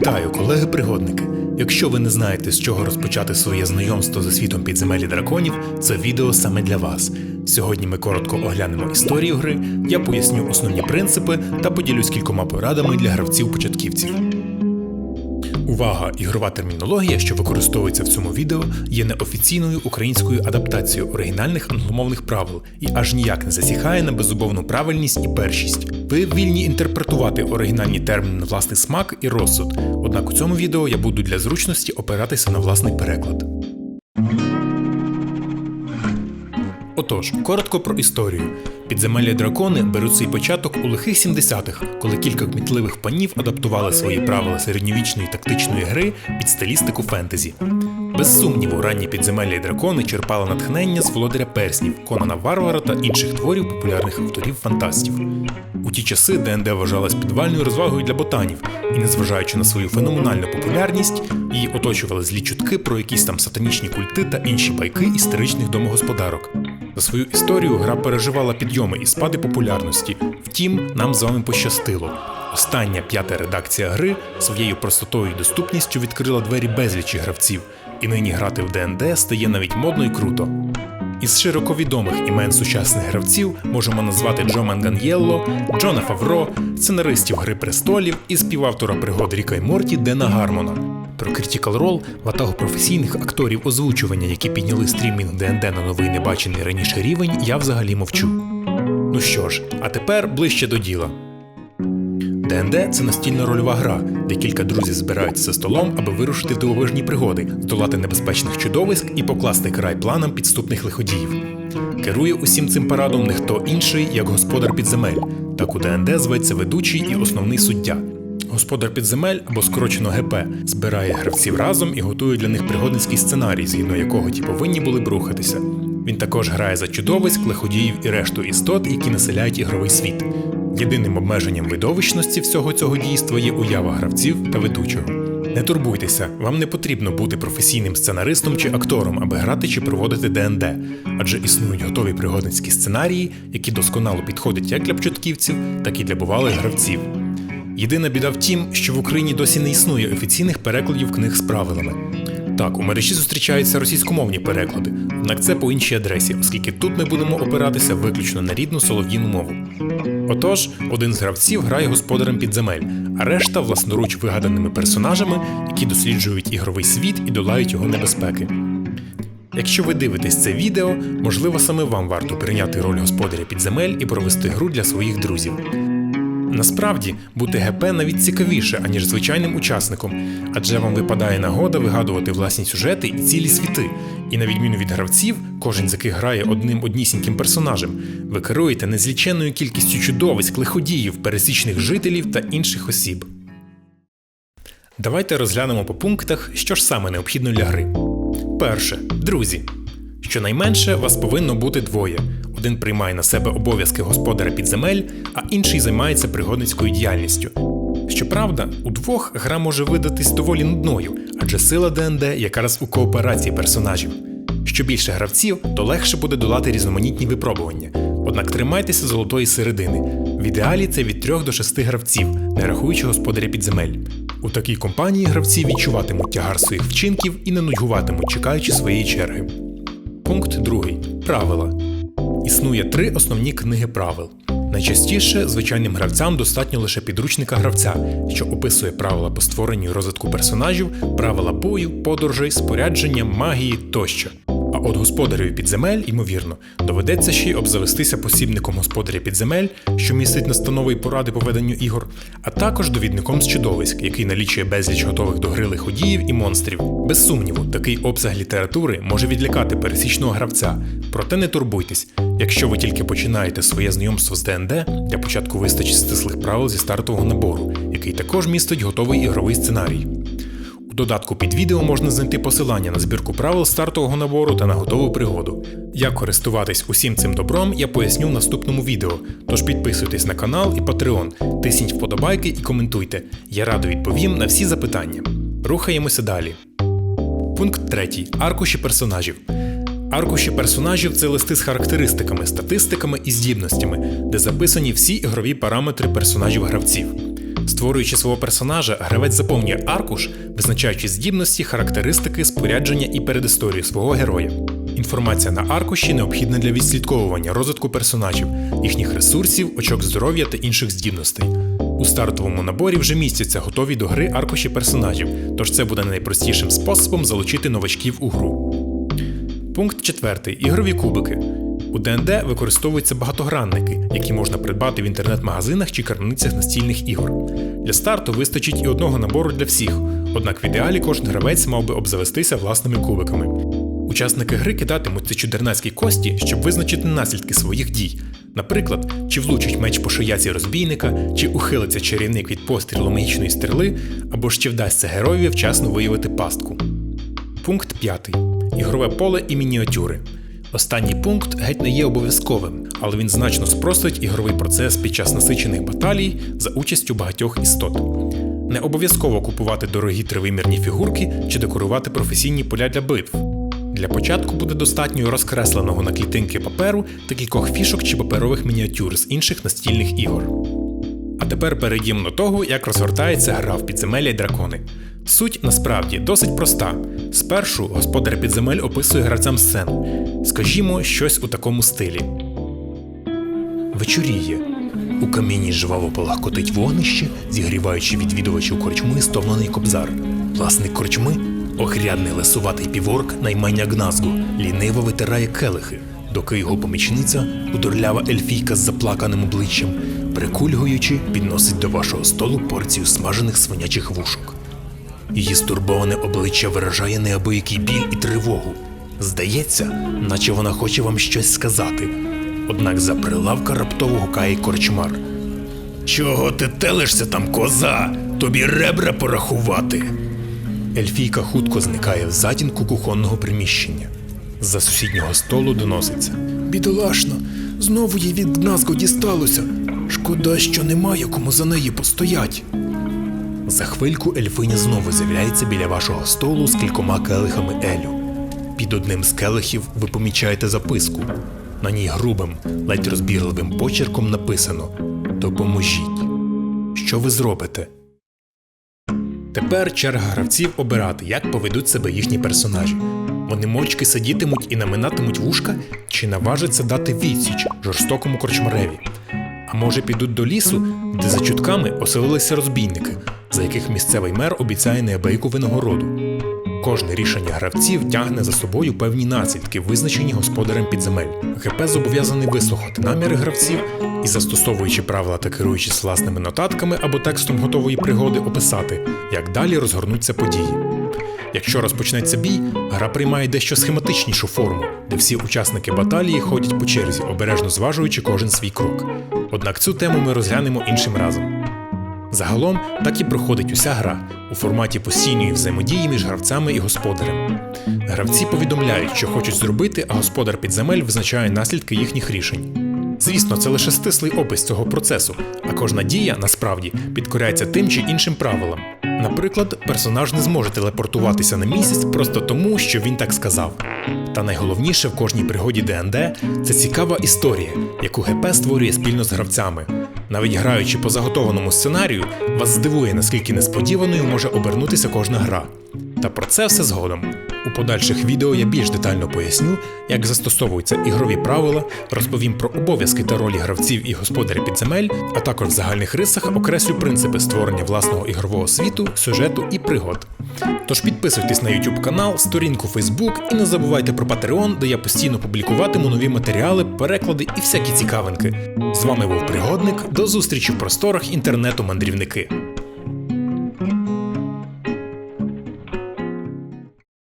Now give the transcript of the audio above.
Вітаю, колеги-пригодники! Якщо ви не знаєте, з чого розпочати своє знайомство зі світом підземелі драконів, це відео саме для вас. Сьогодні ми коротко оглянемо історію гри, я поясню основні принципи та поділюсь кількома порадами для гравців-початківців. Увага! Ігрова термінологія, що використовується в цьому відео, є неофіційною українською адаптацією оригінальних англомовних правил і аж ніяк не засіхає на безумовну правильність і першість. Ви вільні інтерпретувати оригінальні терміни на власний смак і розсуд. Однак у цьому відео я буду для зручності опиратися на власний переклад. Отож, коротко про історію. Підземелля дракони беруть свій початок у лихих 70-х, коли кілька кмітливих панів адаптували свої правила середньовічної тактичної гри під стилістику фентезі. Без сумніву, ранні підземелля і дракони черпали натхнення з володаря перснів, Конана Варвара та інших творів популярних авторів фантастів. У ті часи ДНД вважалась підвальною розвагою для ботанів, і, незважаючи на свою феноменальну популярність, її оточували злі чутки про якісь там сатанічні культи та інші байки історичних домогосподарок. За свою історію гра переживала підйоми і спади популярності. Втім, нам з вами пощастило. Остання п'ята редакція гри своєю простотою і доступністю відкрила двері безлічі гравців, і нині грати в ДНД стає навіть модно і круто. Із широковідомих імен сучасних гравців можемо назвати Джо Манганьєлло, Джона Фавро, сценаристів Гри престолів і співавтора пригод Ріка й Морті Дена Гармона. Про Critical Role ватагу професійних акторів озвучування, які підняли стрімінг ДНД на новий небачений раніше рівень, я взагалі мовчу. Ну що ж, а тепер ближче до діла. ДНД це настільна рольова гра, де кілька друзів збираються за столом, аби вирушити в дивовижні пригоди, здолати небезпечних чудовиськ і покласти край планам підступних лиходіїв. Керує усім цим парадом не хто інший, як господар підземель. Так у ДНД зветься ведучий і основний суддя. Господар підземель або скорочено ГП збирає гравців разом і готує для них пригодницький сценарій, згідно якого ті повинні були б рухатися. Він також грає за чудовиськ, лиходіїв і решту істот, які населяють ігровий світ. Єдиним обмеженням видовищності всього цього дійства є уява гравців та ведучого. Не турбуйтеся, вам не потрібно бути професійним сценаристом чи актором, аби грати чи проводити ДНД, адже існують готові пригодницькі сценарії, які досконало підходять як для початківців, так і для бувалих гравців. Єдина біда в тім, що в Україні досі не існує офіційних перекладів книг з правилами. Так, у мережі зустрічаються російськомовні переклади, однак це по іншій адресі, оскільки тут ми будемо опиратися виключно на рідну солов'їну мову. Отож, один з гравців грає господарем підземель, а решта власноруч вигаданими персонажами, які досліджують ігровий світ і долають його небезпеки. Якщо ви дивитесь це відео, можливо саме вам варто прийняти роль господаря підземель і провести гру для своїх друзів. Насправді, бути ГП навіть цікавіше, аніж звичайним учасником, адже вам випадає нагода вигадувати власні сюжети і цілі світи. І на відміну від гравців, кожен з яких грає одним однісіньким персонажем, ви керуєте незліченною кількістю чудовиськ, лиходіїв, пересічних жителів та інших осіб. Давайте розглянемо по пунктах, що ж саме необхідно для гри. Перше. Друзі. Щонайменше вас повинно бути двоє. Один приймає на себе обов'язки господаря підземель, а інший займається пригодницькою діяльністю. Щоправда, удвох гра може видатись доволі нудною, адже сила ДНД якраз у кооперації персонажів. Що більше гравців, то легше буде долати різноманітні випробування. Однак тримайтеся золотої середини. В ідеалі це від 3 до 6 гравців, не рахуючи господаря підземель. У такій компанії гравці відчуватимуть тягар своїх вчинків і не нудьгуватимуть, чекаючи своєї черги. Пункт 2. Правила. Існує три основні книги правил. Найчастіше звичайним гравцям достатньо лише підручника гравця, що описує правила по створенню і розвитку персонажів, правила бою, подорожей, спорядження, магії тощо. А от господареві підземель, ймовірно, доведеться ще й обзавестися посібником господаря підземель, що містить настанови й поради по веденню ігор, а також довідником з чудовиськ, який налічує безліч готових до гри лиходіїв і монстрів. Без сумніву, такий обсяг літератури може відлякати пересічного гравця, проте не турбуйтесь. Якщо ви тільки починаєте своє знайомство з ДНД, для початку вистачить стислих правил зі стартового набору, який також містить готовий ігровий сценарій. У додатку під відео можна знайти посилання на збірку правил стартового набору та на готову пригоду. Як користуватись усім цим добром, я поясню в наступному відео. Тож підписуйтесь на канал і Patreon, тисніть вподобайки і коментуйте. Я радо відповім на всі запитання. Рухаємося далі. Пункт 3. Аркуші персонажів. Аркуші персонажів це листи з характеристиками, статистиками і здібностями, де записані всі ігрові параметри персонажів гравців. Створюючи свого персонажа, гравець заповнює аркуш, визначаючи здібності, характеристики, спорядження і передісторію свого героя. Інформація на аркуші необхідна для відслідковування розвитку персонажів, їхніх ресурсів, очок здоров'я та інших здібностей. У стартовому наборі вже містяться готові до гри аркуші персонажів, тож це буде найпростішим способом залучити новачків у гру. Пункт 4. Ігрові кубики. У ДНД використовуються багатогранники, які можна придбати в інтернет-магазинах чи крамницях настільних ігор. Для старту вистачить і одного набору для всіх, однак в ідеалі кожен гравець мав би обзавестися власними кубиками. Учасники гри кидатимуть ці чудернацькі кості, щоб визначити наслідки своїх дій. Наприклад, чи влучить меч по шияці розбійника, чи ухилиться чарівник від пострілу магічної стріли, або ж чи вдасться героєві вчасно виявити пастку. Пункт 5. Ігрове поле і мініатюри. Останній пункт геть не є обов'язковим, але він значно спростить ігровий процес під час насичених баталій за участю багатьох істот. Не обов'язково купувати дорогі тривимірні фігурки чи декорувати професійні поля для битв. Для початку буде достатньо розкресленого на клітинки паперу та кількох фішок чи паперових мініатюр з інших настільних ігор. Тепер перейдімо до того, як розгортається гра в підземелля й дракони. Суть насправді досить проста. Спершу господар підземель описує гравцям сцену. Скажімо, щось у такому стилі. Вечоріє. У камінні жваво полагкотить вогнище, зігріваючи відвідувачів корчми стомлений кобзар. Власник корчми огрядний лесуватий піворк наймання Гназгу, ліниво витирає келихи, доки його помічниця, удорлява ельфійка з заплаканим обличчям, прикульгуючи, підносить до вашого столу порцію смажених свинячих вушок. Її стурбоване обличчя виражає неабиякий біль і тривогу. Здається, наче вона хоче вам щось сказати. Однак за прилавка раптово гукає корчмар. Чого ти телишся там, коза? Тобі ребра порахувати. Ельфійка хутко зникає в затінку кухонного приміщення. З-за сусіднього столу доноситься. Бідолашно, знову їй від Гназго дісталося. Шкода, що немає кому за неї постоять. За хвильку ельфиня знову з'являється біля вашого столу з кількома келихами Елю. Під одним з келихів ви помічаєте записку. На ній грубим, ледь розбірливим почерком написано Допоможіть. Що ви зробите? Тепер черга гравців обирати, як поведуть себе їхні персонажі. Вони мовчки сидітимуть і наминатимуть вушка, чи наважаться дати відсіч жорстокому корчмареві. А може підуть до лісу, де за чутками оселилися розбійники, за яких місцевий мер обіцяє неабияку винагороду. Кожне рішення гравців тягне за собою певні наслідки, визначені господарем підземель. ГП зобов'язаний вислухати наміри гравців і, застосовуючи правила та керуючись власними нотатками або текстом готової пригоди, описати, як далі розгорнуться події. Якщо розпочнеться бій, гра приймає дещо схематичнішу форму, де всі учасники баталії ходять по черзі, обережно зважуючи кожен свій крок. Однак цю тему ми розглянемо іншим разом. Загалом так і проходить уся гра у форматі постійної взаємодії між гравцями і господарем. Гравці повідомляють, що хочуть зробити, а господар підземель визначає наслідки їхніх рішень. Звісно, це лише стислий опис цього процесу, а кожна дія насправді підкоряється тим чи іншим правилам. Наприклад, персонаж не зможе телепортуватися на місяць просто тому, що він так сказав. Та найголовніше в кожній пригоді ДНД це цікава історія, яку ГП створює спільно з гравцями. Навіть граючи по заготованому сценарію, вас здивує, наскільки несподіваною може обернутися кожна гра. Та про це все згодом. У подальших відео я більш детально поясню, як застосовуються ігрові правила, розповім про обов'язки та ролі гравців і господарів підземель, а також в загальних рисах окреслю принципи створення власного ігрового світу, сюжету і пригод. Тож підписуйтесь на YouTube канал, сторінку Facebook і не забувайте про Patreon, де я постійно публікуватиму нові матеріали, переклади і всякі цікавинки. З вами був Пригодник. До зустрічі в просторах інтернету, мандрівники.